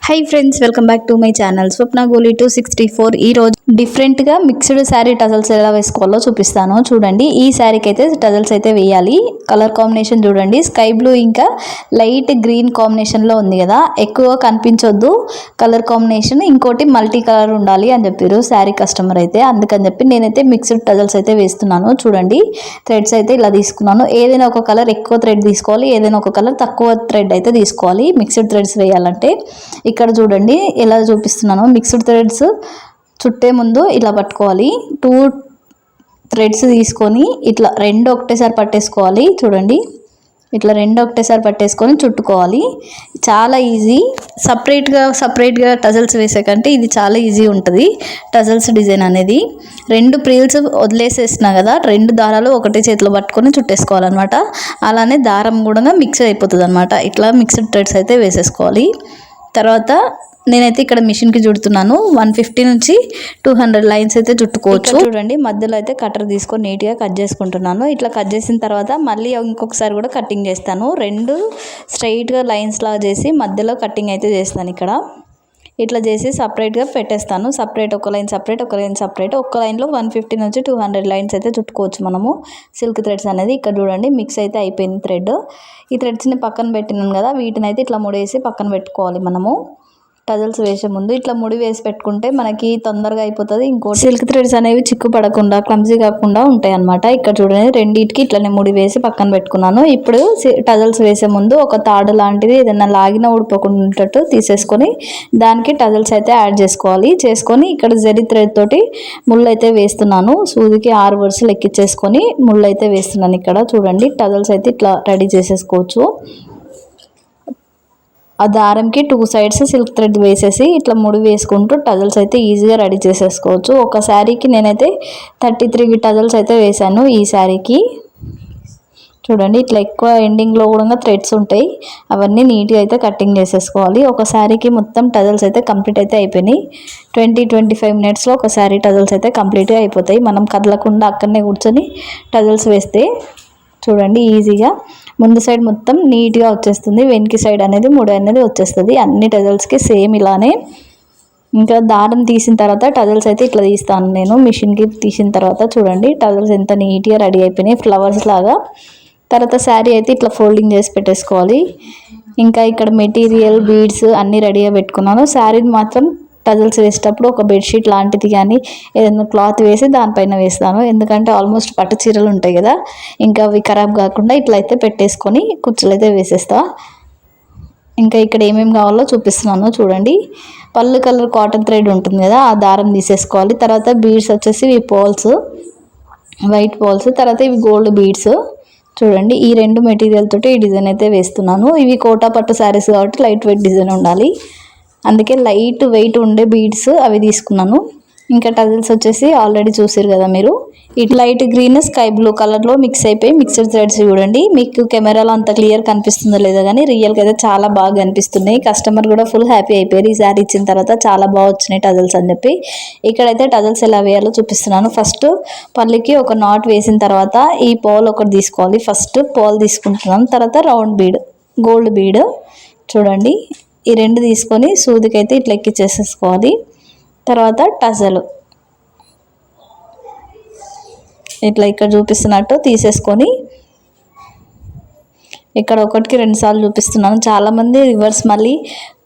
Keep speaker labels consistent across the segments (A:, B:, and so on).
A: Hi friends welcome back to my channel Swapna Goli two sixty four ఈ రోజు డిఫరెంట్గా mixed sari tassels ఎలా వేసుకోవాలో చూపిస్తాను. చూడండి ఈ శారీకి అయితే టజల్స్ అయితే వేయాలి. కలర్ కాంబినేషన్ చూడండి. స్కై బ్లూ ఇంకా లైట్ గ్రీన్ కాంబినేషన్లో ఉంది కదా. ఎక్కువ కనిపించొద్దు. కలర్ కాంబినేషన్ ఇంకోటి మల్టీ కలర్ ఉండాలి అని చెప్పారు శారీ కస్టమర్ అయితే. అందుకని చెప్పి నేనైతే మిక్స్డ్ టజల్స్ అయితే వేస్తున్నాను. చూడండి థ్రెడ్స్ అయితే ఇలా తీసుకున్నాను. ఏదైనా ఒక కలర్ ఎక్కువ థ్రెడ్ తీసుకోవాలి ఏదైనా ఒక కలర్ తక్కువ థ్రెడ్ అయితే తీసుకోవాలి. మిక్స్డ్ థ్రెడ్స్ వేయాలంటే ఇక్కడ చూడండి ఎలా చూపిస్తున్నాను. మిక్స్డ్ థ్రెడ్స్ చుట్టే ముందు ఇలా పట్టుకోవాలి. టూ థ్రెడ్స్ తీసుకొని ఇట్లా రెండు ఒకటేసారి పట్టేసుకోవాలి. చూడండి ఇట్లా రెండు ఒకటేసారి పట్టేసుకొని చుట్టుకోవాలి. చాలా ఈజీ సపరేట్గా సపరేట్గా టజల్స్ వేసే కంటే ఇది చాలా ఈజీ ఉంటుంది టజల్స్ డిజైన్ అనేది. రెండు ప్రీల్స్ వదిలేసేసిన కదా రెండు దారాలు ఒకటే చేతిలో పట్టుకొని చుట్టేసుకోవాలన్నమాట. అలానే దారం కూడా మిక్స్ అయిపోతుంది అనమాట ఇట్లా మిక్స్డ్ థ్రెడ్స్ అయితే వేసేసుకోవాలి. తర్వాత నేనైతే ఇక్కడ మిషన్కి చుడుతున్నాను వన్ ఫిఫ్టీ నుంచి టూ హండ్రెడ్ లైన్స్ అయితే చుట్టుకోవచ్చు చూడండి మధ్యలో అయితే కట్టర్ తీసుకొని నీట్గా కట్ చేసుకుంటున్నాను. ఇట్లా కట్ చేసిన తర్వాత మళ్ళీ ఇంకొకసారి కూడా కటింగ్ చేస్తాను. రెండు స్ట్రైట్గా లైన్స్ లాగా చేసి మధ్యలో కటింగ్ అయితే చేస్తాను ఇక్కడ. ఇట్లా చేసి సపరేట్గా పెట్టేస్తాను. సపరేట్ ఒక లైన్ సపరేట్ ఒక లైన్ సపరేట్ ఒక లైన్లో వన్ ఫిఫ్టీ నుంచి టూ హండ్రెడ్ లైన్స్ అయితే చుట్టుకోవచ్చు మనము. సిల్క్ థ్రెడ్స్ అనేది ఇక్కడ చూడండి మిక్స్ అయితే అయిపోయింది థ్రెడ్. ఈ థ్రెడ్స్ని పక్కన పెట్టినాను కదా వీటిని అయితే ఇట్లా ముడేసి పక్కన పెట్టుకోవాలి మనము. టజల్స్ వేసే ముందు ఇట్లా ముడి వేసి పెట్టుకుంటే మనకి తొందరగా అయిపోతుంది. ఇంకోటి సిల్క్ థ్రెడ్స్ అనేవి చిక్కు పడకుండా క్లమ్జీ కాకుండా ఉంటాయి అనమాట ఇక్కడ చూడండి రెండింటికి ఇట్లనే ముడి వేసి పక్కన పెట్టుకున్నాను. ఇప్పుడు టజల్స్ వేసే ముందు ఒక తాడు లాంటిది ఏదైనా లాగిన ఊడిపోకుండా తీసేసుకొని దానికి టజల్స్ అయితే యాడ్ చేసుకోవాలి. చేసుకొని ఇక్కడ జరి థ్రెడ్ తోటి ముళ్ళు అయితే వేస్తున్నాను. సూదికి ఆరు వరుసలు ఎక్కించేసుకొని ముళ్ళు అయితే వేస్తున్నాను ఇక్కడ. చూడండి టజల్స్ అయితే ఇట్లా రెడీ చేసేసుకోవచ్చు. ఆ దారంకి టూ సైడ్స్ సిల్క్ థ్రెడ్ వేసేసి ఇట్లా ముడి వేసుకుంటూ టజల్స్ అయితే ఈజీగా రెడీ చేసేసుకోవచ్చు. ఒక శారీకి నేనైతే థర్టీ త్రీ టజల్స్ అయితే వేశాను ఈ శారీకి. చూడండి ఇట్లా ఎక్కువ ఎండింగ్లో కూడా థ్రెడ్స్ ఉంటాయి. అవన్నీ నీట్గా అయితే కటింగ్ చేసేసుకోవాలి. ఒక శారీకి మొత్తం టజల్స్ అయితే కంప్లీట్ అయితే అయిపోయినాయి. ట్వంటీ ట్వంటీ ఫైవ్ మినిట్స్లో ఒక శారీ టజల్స్ అయితే కంప్లీట్గా అయిపోతాయి. మనం కదలకుండా అక్కడనే కూర్చొని టజల్స్ వేస్తే చూడండి ఈజీగా ముందు సైడ్ మొత్తం నీట్గా వచ్చేస్తుంది. వెనక్కి సైడ్ అనేది మూడు అనేది వచ్చేస్తుంది. అన్ని టజల్స్కి సేమ్ ఇలానే. ఇంకా దారం తీసిన తర్వాత టజల్స్ అయితే ఇట్లా తీస్తాను నేను. మిషన్కి తీసిన తర్వాత చూడండి. టజల్స్ ఎంత నీట్గా రెడీ అయిపోయినాయి. ఫ్లవర్స్ లాగా. తర్వాత శారీ అయితే ఇట్లా ఫోల్డింగ్ చేసి పెట్టేసుకోవాలి. ఇంకా ఇక్కడ మెటీరియల్ బీడ్స్ అన్నీ రెడీగా పెట్టుకున్నాను. శారీని మాత్రం టజల్స్ వేసేటప్పుడు ఒక బెడ్షీట్ లాంటిది కానీ ఏదైనా క్లాత్ వేసి దానిపైన వేస్తాను. ఎందుకంటే ఆల్మోస్ట్ పట్టు చీరలు ఉంటాయి కదా ఇంకా అవి ఖరాబ్ కాకుండా ఇట్లా అయితే పెట్టేసుకొని కుర్చీలు అయితే వేసేస్తా. ఇంకా ఇక్కడ ఏమేమి కావాలో చూపిస్తున్నాను చూడండి. పళ్ళు కలర్ కాటన్ థ్రెడ్ ఉంటుంది కదా ఆ దారం తీసేసుకోవాలి. తర్వాత బీడ్స్ వచ్చేసి ఇవి పోల్స్ వైట్ పోల్స్ తర్వాత ఇవి గోల్డ్ బీడ్స్. చూడండి ఈ రెండు మెటీరియల్ తోటి ఈ డిజైన్ అయితే వేస్తున్నాను. ఇవి కోటా పట్టు శారీస్ కాబట్టి లైట్ వెయిట్ డిజైన్ ఉండాలి. అందుకే లైట్ వెయిట్ ఉండే బీడ్స్ అవి తీసుకున్నాను. ఇంకా టజిల్స్ వచ్చేసి ఆల్రెడీ చూసారు కదా మీరు. ఇటు లైట్ గ్రీన్ స్కై బ్లూ కలర్లో మిక్స్ అయిపోయి మిక్సర్ థ్రెడ్స్ చూడండి. మీకు కెమెరాలో అంత క్లియర్ కనిపిస్తుందో లేదో కానీ రియల్గా అయితే చాలా బాగా కనిపిస్తున్నాయి. కస్టమర్ కూడా ఫుల్ హ్యాపీ అయిపోయారు. ఈ శారీ ఇచ్చిన తర్వాత చాలా బాగా వచ్చినాయి టజల్స్ అని చెప్పి. ఇక్కడైతే టజల్స్ ఎలా వేయాలో చూపిస్తున్నాను. ఫస్ట్ పల్లికి ఒక నాట్ వేసిన తర్వాత ఈ పోల్ ఒకటి తీసుకోవాలి. ఫస్ట్ పోల్ తీసుకుంటున్నాను. తర్వాత రౌండ్ బీడ్ గోల్డ్ బీడ్ చూడండి. ఈ రెండు తీసుకొని సూదికైతే ఇట్లా ఎక్కిచ్చేసేసుకోవాలి. తర్వాత టజలు. ఇట్లా ఇక్కడ చూపిస్తున్నట్టు తీసేసుకొని ఇక్కడ ఒకటికి రెండుసార్లు చూపిస్తున్నాను. చాలామంది రివర్స్ మళ్ళీ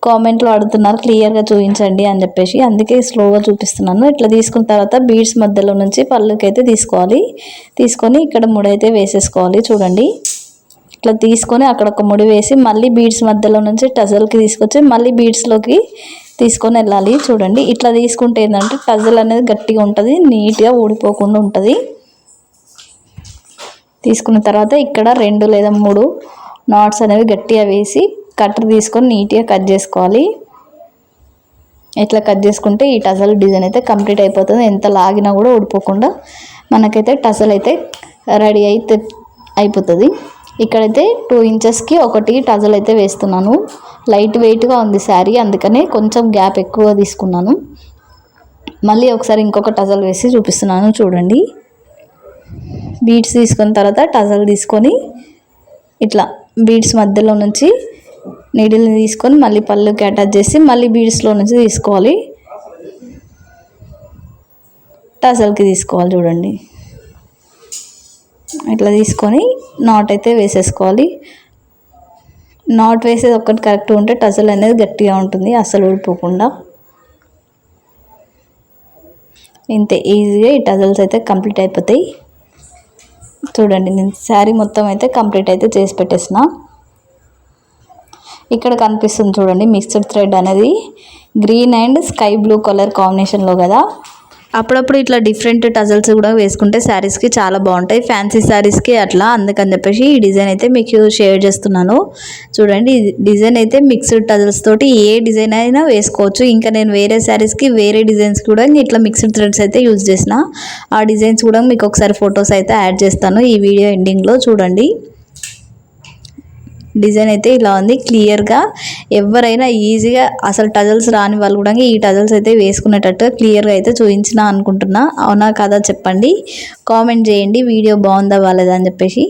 A: కామెంట్లో అడుగుతున్నారు క్లియర్గా చూపించండి అని చెప్పేసి. అందుకే స్లోగా చూపిస్తున్నాను. ఇట్లా తీసుకున్న తర్వాత బీడ్స్ మధ్యలో నుంచి పళ్ళుకైతే తీసుకోవాలి. తీసుకొని ఇక్కడ ముడైతే వేసేసుకోవాలి. చూడండి. ఇట్లా తీసుకొని అక్కడ ఒక ముడి వేసి మళ్ళీ బీడ్స్ మధ్యలో నుంచి టజల్కి తీసుకొచ్చి మళ్ళీ బీడ్స్లోకి తీసుకొని వెళ్ళాలి. చూడండి ఇట్లా తీసుకుంటే ఏంటంటే టజల్ అనేది గట్టిగా ఉంటుంది నీట్గా ఊడిపోకుండా ఉంటుంది. తీసుకున్న తర్వాత ఇక్కడ రెండు లేదా మూడు నాట్స్ అనేవి గట్టిగా వేసి కట్టర్ తీసుకొని నీట్గా కట్ చేసుకోవాలి. ఇట్లా కట్ చేసుకుంటే ఈ టజల్ డిజైన్ అయితే కంప్లీట్ అయిపోతుంది. ఎంత లాగినా కూడా ఊడిపోకుండా మనకైతే టజల్ అయితే రెడీ అయితే అయిపోతుంది. ఇక్కడైతే టూ ఇంచెస్కి ఒకటి టజల్ అయితే వేస్తున్నాను. లైట్ వెయిట్గా ఉంది శారీ అందుకనే కొంచెం గ్యాప్ ఎక్కువ తీసుకున్నాను. మళ్ళీ ఒకసారి ఇంకొక టజల్ వేసి చూపిస్తున్నాను చూడండి. బీడ్స్ తీసుకున్న తర్వాత టజల్ తీసుకొని ఇట్లా బీడ్స్ మధ్యలో నుంచి నీడిల్ని తీసుకొని మళ్ళీ పళ్ళుకి అటాచ్ చేసి మళ్ళీ బీడ్స్లో నుంచి తీసుకోవాలి. టజల్కి తీసుకోవాలి చూడండి. ఇట్లా తీసుకొని నాట్ అయితే వేసేసుకోవాలి. నాట్ వేసేది ఒక్కటి కరెక్ట్ ఉంటే టజల్ అనేది గట్టిగా ఉంటుంది అస్సలు ఊడిపోకుండా. ఇంతే ఈజీగా ఈ టజల్స్ అయితే కంప్లీట్ అయిపోతాయి. చూడండి నేను శారీ మొత్తం అయితే కంప్లీట్ అయితే చేసి పెట్టేసిన. ఇక్కడ కనిపిస్తుంది చూడండి మిక్స్డ్ థ్రెడ్ అనేది. Green and sky blue colour కాంబినేషన్లో కదా. అప్పుడప్పుడు ఇట్లా డిఫరెంట్ టజల్స్ కూడా వేసుకుంటే శారీస్కి చాలా బాగుంటాయి. ఫ్యాన్సీ శారీస్కి అట్లా అందుకని చెప్పేసి ఈ డిజైన్ అయితే మీకు షేర్ చేస్తున్నాను. చూడండి డిజైన్ అయితే మిక్స్డ్ టజల్స్ తోటి ఏ డిజైన్ అయినా వేసుకోవచ్చు. ఇంకా నేను వేరే శారీస్కి వేరే డిజైన్స్ కూడా ఇట్లా మిక్స్డ్ థ్రెడ్స్ అయితే యూజ్ చేసిన. ఆ డిజైన్స్ కూడా మీకు ఒకసారి ఫొటోస్ అయితే యాడ్ చేస్తాను ఈ వీడియో ఎండింగ్లో చూడండి. డిజైన్ అయితే ఇలా ఉంది. క్లియర్గా ఎవరైనా ఈజీగా అసలు టజల్స్ రాని వాళ్ళు కూడా ఈ టజల్స్ అయితే వేసుకునేటట్టు క్లియర్గా అయితే చూపించిన అనుకుంటున్నా. అవునా కదా చెప్పండి. కామెంట్ చేయండి. వీడియో బాగుందా బాగాలేదా అని చెప్పేసి.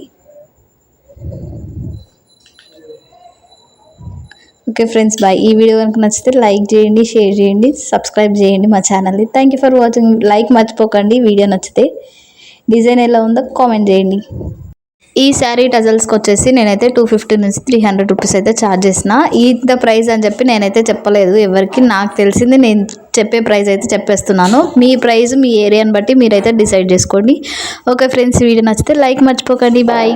A: ఓకే ఫ్రెండ్స్ బాయ్ ఈ వీడియో కనుక నచ్చితే లైక్ చేయండి షేర్ చేయండి సబ్స్క్రైబ్ చేయండి మా ఛానల్ని thank you for watching like మర్చిపోకండి. వీడియో నచ్చితే డిజైన్ ఎలా ఉందో కామెంట్ చేయండి. ఈ శారీ టజల్స్కి వచ్చేసి నేనైతే టూ ఫిఫ్టీ నుంచి త్రీ హండ్రెడ్ రూపీస్ అయితే ఛార్జ్ చేసిన. ఇంత ప్రైస్ అని చెప్పి నేనైతే చెప్పలేదు. ఎవరికి నాకు తెలిసింది నేను చెప్పే ప్రైస్ అయితే చెప్పేస్తున్నాను. మీ ప్రైస్ మీ ఏరియాని బట్టి మీరైతే డిసైడ్ చేసుకోండి. ఓకే ఫ్రెండ్స్ వీడియో నచ్చితే లైక్ మర్చిపోకండి. బాయ్